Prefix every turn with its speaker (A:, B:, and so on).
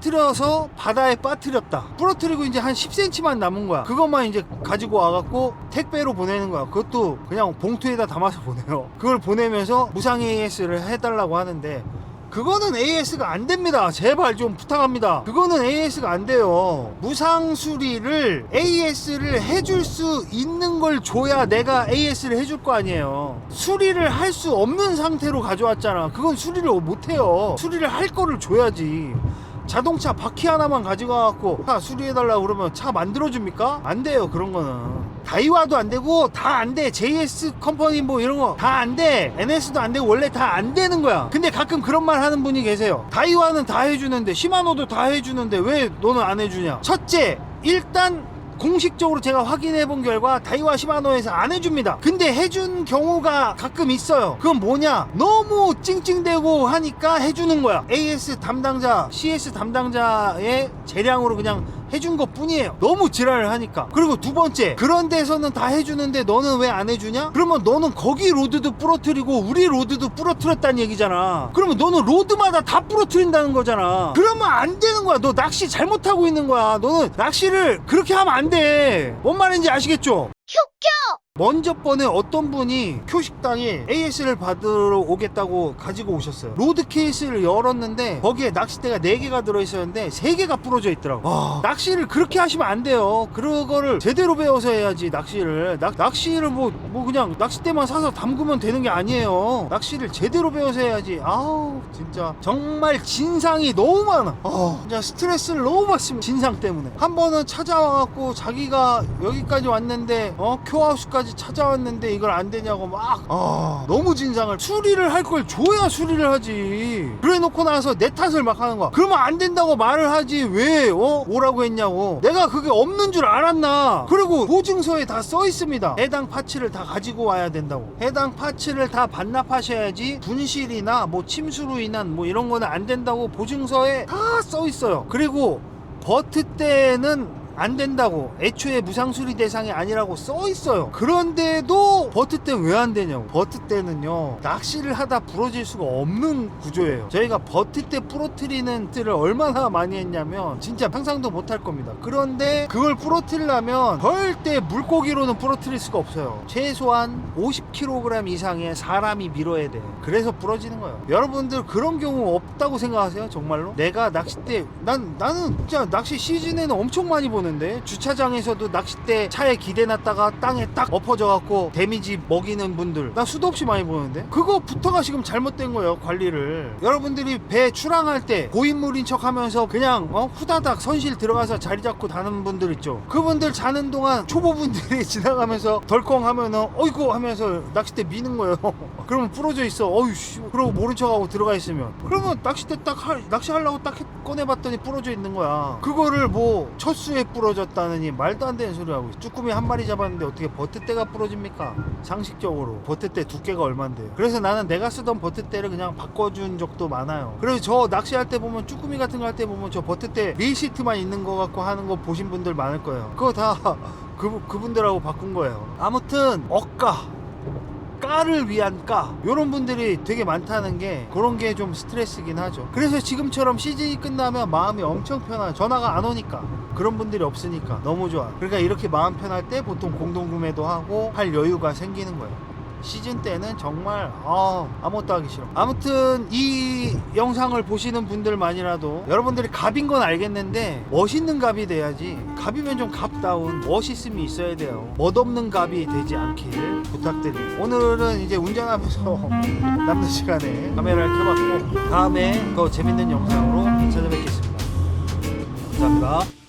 A: 부러뜨려서 바다에 빠뜨렸다 부러뜨리고 이제 한 10cm만 남은 거야 그것만 이제 가지고 와갖고 택배로 보내는 거야 그것도 그냥 봉투에다 담아서 보내요 그걸 보내면서 무상 AS를 해달라고 하는데 그거는 AS가 안 됩니다. 제발 좀 부탁합니다. 그거는 AS가 안 돼요. 무상 수리를 AS를 해줄 수 있는 걸 줘야 내가 AS를 해줄 거 아니에요. 수리를 할 수 없는 상태로 가져왔잖아. 그건 수리를 못 해요. 수리를 할 거를 줘야지. 자동차 바퀴 하나만 가지고 와갖고 차 수리해달라고 그러면 차 만들어줍니까? 안 돼요 그런 거는. 다이와도 안 되고 다 안 돼. JS 컴퍼니 뭐 이런 거 다 안 돼. NS도 안 되고 원래 다 안 되는 거야. 근데 가끔 그런 말 하는 분이 계세요. 다이와는 다 해주는데 시마노도 다 해주는데 왜 너는 안 해주냐? 첫째 일단 공식적으로 제가 확인해 본 결과 다이와 시마노에서 안 해줍니다. 근데 해준 경우가 가끔 있어요. 그건 뭐냐? 너무 찡찡대고 하니까 해주는 거야. AS 담당자, CS 담당자의 재량으로 그냥 해준 것 뿐이에요. 너무 지랄을 하니까. 그리고 두 번째, 그런 데서는 다 해주는데 너는 왜 안 해주냐? 그러면 너는 거기 로드도 부러뜨리고 우리 로드도 부러뜨렸다는 얘기잖아. 그러면 너는 로드마다 다 부러뜨린다는 거잖아. 그러면 안 되는 거야. 너 낚시 잘못하고 있는 거야. 너는 낚시를 그렇게 하면 안 돼. 뭔 말인지 아시겠죠? 먼저 번에 어떤 분이 교식당에 AS를 받으러 오겠다고 가지고 오셨어요. 로드 케이스를 열었는데 거기에 낚싯대가 4개가 들어있었는데 3개가 부러져 있더라고. 와, 낚시를 그렇게 하시면 안 돼요. 그거를 제대로 배워서 해야지 낚시를. 낚, 낚시를 뭐, 뭐 그냥 낚싯대만 사서 담그면 되는 게 아니에요. 낚시를 제대로 배워서 해야지. 아우 진짜 정말 진상이 너무 많아. 아, 진짜 스트레스를 너무 받습니다. 진상 때문에. 한 번은 찾아와갖고 자기가 여기까지 왔는데 어 큐하우스까지 찾아왔는데 이걸 안 되냐고 막 아, 너무 진상을 수리를 할 걸 줘야 수리를 하지. 그래 놓고 나서 내 탓을 막 하는 거야. 그러면 안 된다고 말을 하지 왜 어? 오라고 했냐고. 내가 그게 없는 줄 알았나? 그리고 보증서에 다 써 있습니다. 해당 파츠를 다 가지고 와야 된다고. 해당 파츠를 다 반납하셔야지 분실이나 뭐 침수로 인한 뭐 이런 거는 안 된다고 보증서에 다 써 있어요. 그리고 버트 때는 안 된다고 애초에 무상수리 대상이 아니라고 써 있어요. 그런데도 버트 때는 왜안 되냐고. 버트 때는요 낚시를 하다 부러질 수가 없는 구조예요. 저희가 버트 때 부러뜨리는 틀을 얼마나 많이 했냐면 진짜 상상도 못할 겁니다. 그런데 그걸 부러뜨리려면 절대 물고기로는 부러뜨릴 수가 없어요. 최소한 50kg 이상의 사람이 밀어야 돼. 그래서 부러지는 거예요. 여러분들 그런 경우 없다고 생각하세요? 정말로? 내가 낚싯대 난 나는 진짜 낚시 시즌에는 엄청 많이 보는 데 주차장에서도 낚싯대 차에 기대놨다가 땅에 딱 엎어져 갖고 데미지 먹이는 분들. 나 수도 없이 많이 보는데. 그거부터가 지금 잘못된 거예요 관리를. 여러분들이 배 출항할 때 고인물인 척 하면서 그냥 어 후다닥 선실 들어가서 자리 잡고 다는 분들 있죠. 그분들 자는 동안 초보분들이 지나가면서 덜컹 하면은 어이구 하면서 낚싯대 미는 거예요. 그러면 부러져 있어. 어휴 씨. 그러고 모른 척하고 들어가 있으면. 그러면 낚싯대 딱 할- 낚시하려고 딱 해- 꺼내봤더니 부러져 있는 거야. 그거를 뭐 첫수에 부러졌다느니 말도 안 되는 소리 하고. 쭈꾸미 한 마리 잡았는데 어떻게 버트대가 부러집니까? 상식적으로. 버트대 두께가 얼만데요? 그래서 나는 내가 쓰던 버트대를 그냥 바꿔준 적도 많아요. 그래서 저 낚시할 때 보면 쭈꾸미 같은 거 할 때 보면 저 버트대 밀시트만 있는 거 갖고 하는 거 보신 분들 많을 거예요. 그거 다 그, 그분들하고 바꾼 거예요. 아무튼 억가 까를 위한 까 이런 분들이 되게 많다는 게 그런 게 좀 스트레스긴 하죠. 그래서 지금처럼 시즌이 끝나면 마음이 엄청 편하 전화가 안 오니까. 그런 분들이 없으니까 너무 좋아. 그러니까 이렇게 마음 편할 때 보통 공동 구매도 하고 할 여유가 생기는 거예요 시즌 때는 정말 아, 아무것도 하기 싫어. 아무튼 이 영상을 보시는 분들만이라도 여러분들이 갑인 건 알겠는데 멋있는 갑이 돼야지. 갑이면 좀 갑다운 멋있음이 있어야 돼요. 멋없는 갑이 되지 않길 부탁드립니다. 오늘은 이제 운전하면서 남는 시간에 카메라를 켜봤고 다음에 더 재밌는 영상으로 찾아뵙겠습니다. 감사합니다